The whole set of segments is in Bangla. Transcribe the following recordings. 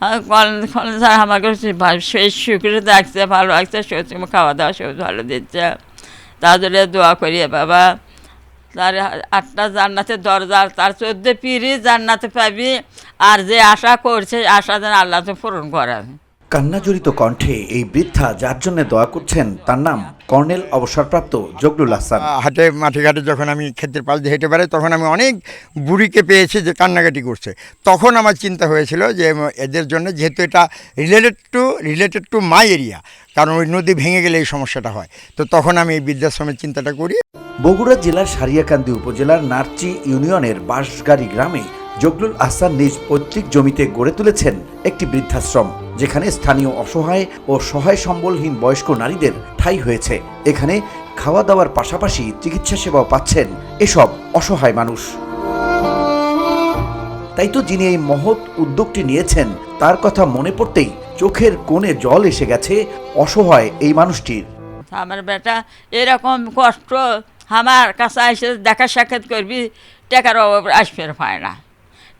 কলেজ স্যার আমাকে সেই সুখে দেখছে ভালো লাগছে সত্যি খাওয়া দাওয়া সব ভালো দিচ্ছে। তাদের দোয়া করিয়ে বাবা। তার আটটা জান্নাতের দরজা, তার চোদ্দ পিড়ি জান্নাতে পাবি। আর যে আশা করছে, আশা যেন আল্লাহ তো পূরণ করাবে। কান্নাজড়িত কণ্ঠে এই বৃদ্ধা যার জন্য দয়া করছেন তার নাম কর্নেল অবসরপ্রাপ্ত জগলুল হাসান। হাটে মাঠে ঘাটে যখন আমি ক্ষেত্রের পাশ দিয়ে হেঁটে বেড়াই তখন আমি অনেক বুড়িকে পেয়েছি যে কান্নাকাটি করছে। তখন আমার চিন্তা হয়েছিল যে এদের জন্য যেহেতু এটা related to related to my area কারণ ওই নদী ভেঙে গেলে এই সমস্যাটা হয়। তো তখন আমি এই বৃদ্ধাশ্রমের চিন্তাটা করি। বগুড়া জেলার সারিয়াকান্দি উপজেলার নারচি ইউনিয়নের বাঁশগাড়ি গ্রামে জগলুল আহসান নিজ পৈতৃক জমিতে গড়ে তুলেছেন একটি বৃদ্ধাশ্রম, যেখানে স্থানীয় অসহায় ও সহায় সম্বলহীন বয়স্ক নারীদের ঠাঁই হয়েছে। এখানে খাওয়া দাওয়ার পাশাপাশি চিকিৎসা সেবাও পাচ্ছেন এসব অসহায় মানুষ। তাই তো যিনি এই মহৎ উদ্যোগটি নিয়েছেন, তার কথা মনে পড়তেই চোখের কোণে জল এসে গেছে অসহায় এই মানুষটির। আমার বেটা, এরকম কষ্ট আমার কাছে এসে দেখা সাক্ষাৎ করবি, টাকার অভাব আসবে পায় না।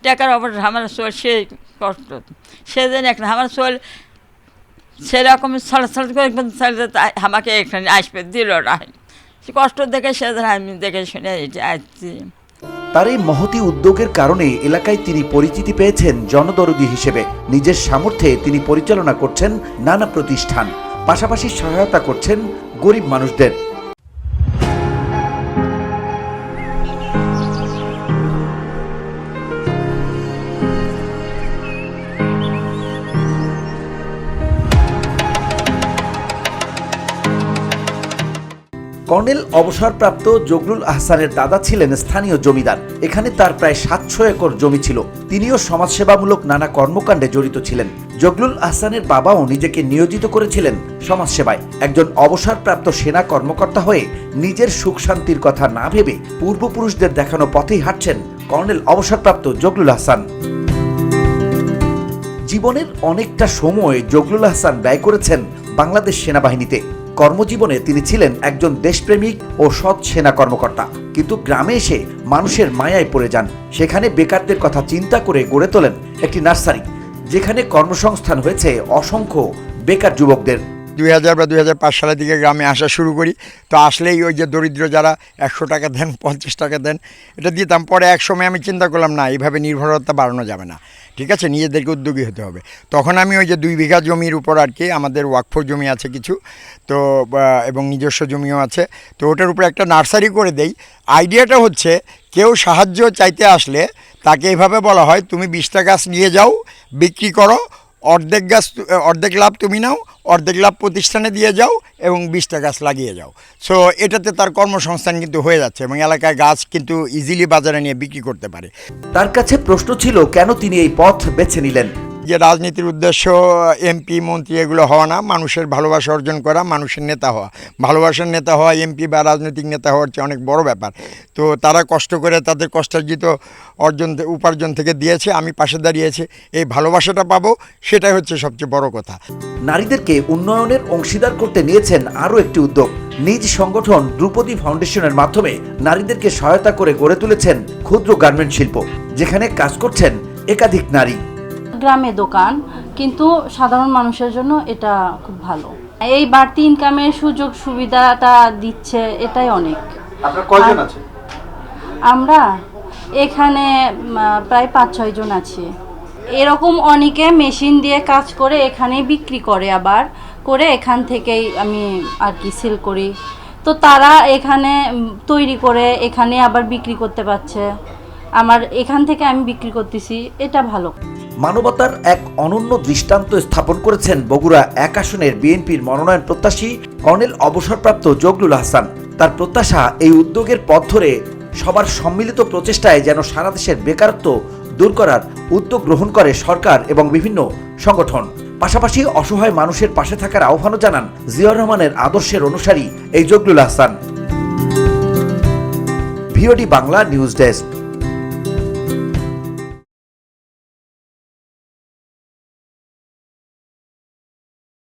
টাকার অভাব আমার চল সে কষ্ট। সেদিন একটা আমার চল সেরকম ছড়াছড়ি করে আমাকে এখানে আসবে, দিল না। কষ্ট দেখে সেদিন আমি দেখে শুনে আসছি। তার এই মহতি উদ্যোগের কারণে এলাকায় তিনি পরিচিতি পেয়েছেন জনদরদি হিসেবে। নিজের সামর্থ্যে তিনি পরিচালনা করছেন নানা প্রতিষ্ঠান। পাশাপাশি সহায়তা করছেন গরিব মানুষদের। কর্নেল অবসরপ্রাপ্ত জগলুল আহসানের দাদা ছিলেন স্থানীয় জমিদার। এখানে তার প্রায় সাতশো একর জমি ছিল। তিনিও সমাজসেবামূলক নানা কর্মকাণ্ডে জড়িত ছিলেন। জগলুল আহসানের বাবাও নিজেকে নিয়োজিত করেছিলেন সমাজসেবায়। একজন অবসরপ্রাপ্ত সেনা কর্মকর্তা হয়ে নিজের সুখ শান্তির কথা না ভেবে পূর্বপুরুষদের দেখানো পথেই হাঁটছেন কর্নেল অবসরপ্রাপ্ত জগলুল আহসান। জীবনের অনেকটা সময় জগলুল আহসান ব্যয় করেছেন বাংলাদেশ সেনাবাহিনীতে। কর্মজীবনে তিনি ছিলেন একজন দেশপ্রেমিক ও সৎ সেনা কর্মকর্তা। কিন্তু গ্রামে এসে মানুষের মায়ায় পড়ে যান। সেখানে বেকারদের কথা চিন্তা করে গড়ে তোলেন একটি নার্সারি, যেখানে কর্মসংস্থান হয়েছে অসংখ্য বেকার যুবকদের। দুই হাজার বা দুই হাজার পাঁচ সালের দিকে গ্রামে আসা শুরু করি। তো আসলেই ওই যে দরিদ্র যারা একশো টাকা দেন, পঞ্চাশ টাকা দেন, এটা দিতাম। পরে এক সময় আমি চিন্তা করলাম, না, এইভাবে নির্ভরতা বাড়ানো যাবে না। ঠিক আছে? নিজেদেরকে উদ্যোগী হতে হবে। তখন আমি ওই যে দুই বিঘা জমির উপর আর কি আমাদের ওয়াকফোর জমি আছে কিছু, তো এবং নিজস্ব জমিও আছে। তো ওটার উপরে একটা নার্সারি করে দেই। আইডিয়াটা হচ্ছে, কেউ সাহায্য চাইতে আসলে তাকে এভাবে বলা হয়, তুমি বিশটা গাছ নিয়ে যাও, বিক্রি করো অর্ধেক গাছ অর্ধেক লাভ তুমি নাও, অর্ধেক লাভ প্রতিষ্ঠানে দিয়ে যাও এবং বিশটা গাছ লাগিয়ে যাও। সো এটাতে তার কর্মসংস্থান কিন্তু হয়ে যাচ্ছে এবং এলাকায় গাছ কিন্তু ইজিলি বাজারে নিয়ে বিক্রি করতে পারে। তার কাছে প্রশ্ন ছিল, কেন তিনি এই পথ বেছে নিলেন? যে রাজনীতির উদ্দেশ্য, এমপি, মন্ত্রী এগুলো হওয়া না, মানুষের ভালোবাসা অর্জন করা, মানুষের নেতা হওয়া। ভালোবাসার নেতা হওয়া, এমপি বা রাজনৈতিক নেতা হওয়ার চেয়ে অনেক বড় ব্যাপার। তো তারা কষ্ট করে তাদের কষ্টার্জিত অর্জন উপার্জন থেকে দিয়েছে, আমি পাশে দাঁড়িয়েছি, এই ভালোবাসাটা পাবো, সেটাই হচ্ছে সবচেয়ে বড় কথা। নারীদেরকে উন্নয়নের অংশীদার করতে নিয়েছেন আরও একটি উদ্যোগ। নিজ সংগঠন দ্রুপদী ফাউন্ডেশনের মাধ্যমে নারীদেরকে সহায়তা করে গড়ে তুলেছেন ক্ষুদ্র গার্মেন্ট শিল্প যেখানে কাজ করছেন একাধিক নারী। গ্রামে দোকান কিন্তু সাধারণ মানুষের জন্য এটা খুব ভালো। এই বাড়তি ইনকামের সুযোগ সুবিধাটা দিচ্ছে এটাই অনেক? আমরা এখানে প্রায় পাঁচ ছয় জন আছি। এরকম অনেকে মেশিন দিয়ে কাজ করে এখানেই বিক্রি করে আবার করে এখান থেকেই আমি আর কি সেল করি। তো তারা এখানে তৈরি করে এখানে আবার বিক্রি করতে পারছে। আমার এখান থেকে আমি বিক্রি করতেছি এটা ভালো। মানবতার এক অনন্য দৃষ্টান্ত স্থাপন করেছেন বগুড়া এক আসনের বিএনপির মনোনয়ন প্রত্যাশী কর্নেল অবসরপ্রাপ্ত জগলুল হাসান। তার প্রত্যাশা এই উদ্যোগের পথ ধরে সবার সম্মিলিত প্রচেষ্টায় যেন সারা দেশের বেকারত্ব দূর করার উদ্যোগ গ্রহণ করে সরকার এবং বিভিন্ন সংগঠন। পাশাপাশি অসহায় মানুষের পাশে থাকার আহ্বানও জানান জিয়াউর রহমানের আদর্শের অনুসারী এই Zaglul Hasan. VOD Bangla news desk.